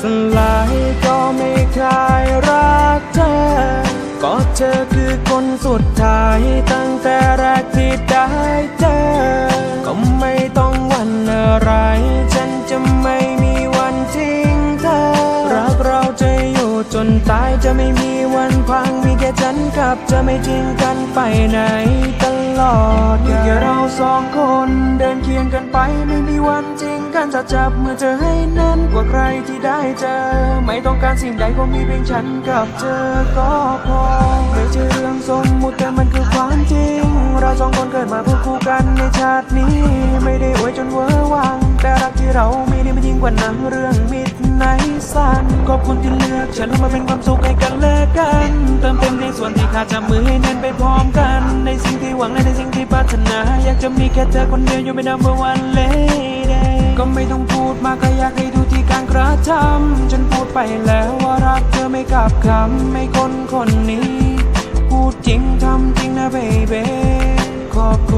สลายก็ไม่คลายรักเธอ ก็เธอคือคนสุดท้ายตั้งแต่ นตายจะไม่มีวันพัง มีแค่ฉันกับจะไม่ทิ้งกันไปไหนตลอดมีแค่เราสองคนเดินเคียงกันไปไม่มีวันทิ้งกันจะจับมือเธอให้แน่นกว่าใครที่ได้เจอ ไม่ต้องการสิ่งใดก็มีเพียงฉันกับเธอก็พอไม่ใช่เรื่องสมมุติแต่มันคือความจริง เราสองคนเกิดมาเพื่อคู่กันในชาตินี้ ไม่ได้อวยจนเวอร์วังแต่รักที่เรามีนี่มันยิ่งกว่าหนังเรื่องมิ ดในสันขอบคุณที่เลือกฉันมาเป็นความสุขให้กันและกัน เติมเต็มในส่วนที่ขาดจับมือให้แน่นไปพร้อมกัน ในสิ่งที่หวังและในสิ่งที่ปรารถนา อยากจะมีแค่เธอคนเดียวอยู่ไม่นำเมื่อวันเลดก็ไม่ต้องพูดมากก็อยากให้ดูที่การกระทำฉันพูดไปแล้วว่ารักเธอไม่กลับคำไม่คนคนนี้ พูดจริงทำจริงนะเบเบขอบคุณ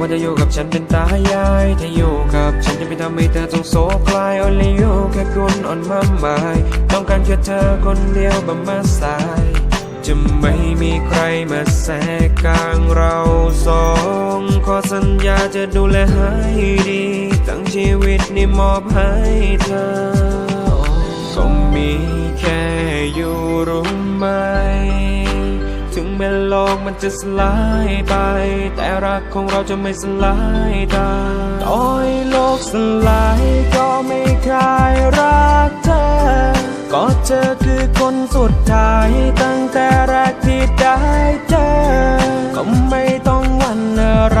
ว่าจะอยู่กับฉันเป็นตายายถ้าอยู่กับฉันจะไม่ทำให้เธอต้องโศกลาย only you แค่คุณอ่อนมาหมายต้องการแค่เธอคนเดียวบำมาสาย จะไม่มีใครมาแทรกกลางเราสองขอสัญญาจะดูแลให้ดี ตั้งชีวิตนี้มอบให้เธอก็มีแค่อยู่รู้ไหม ถึงแม้โลกมันจะสลายไป แต่รักของเราจะไม่สลายตาต่อ้ยโลกสลายก็ไม่คลายรักเธอ ก็เธอคือคนสุดท้ายตั้งแต่แรกที่ได้เจอ ก็ไม่ต้องหวันอะไร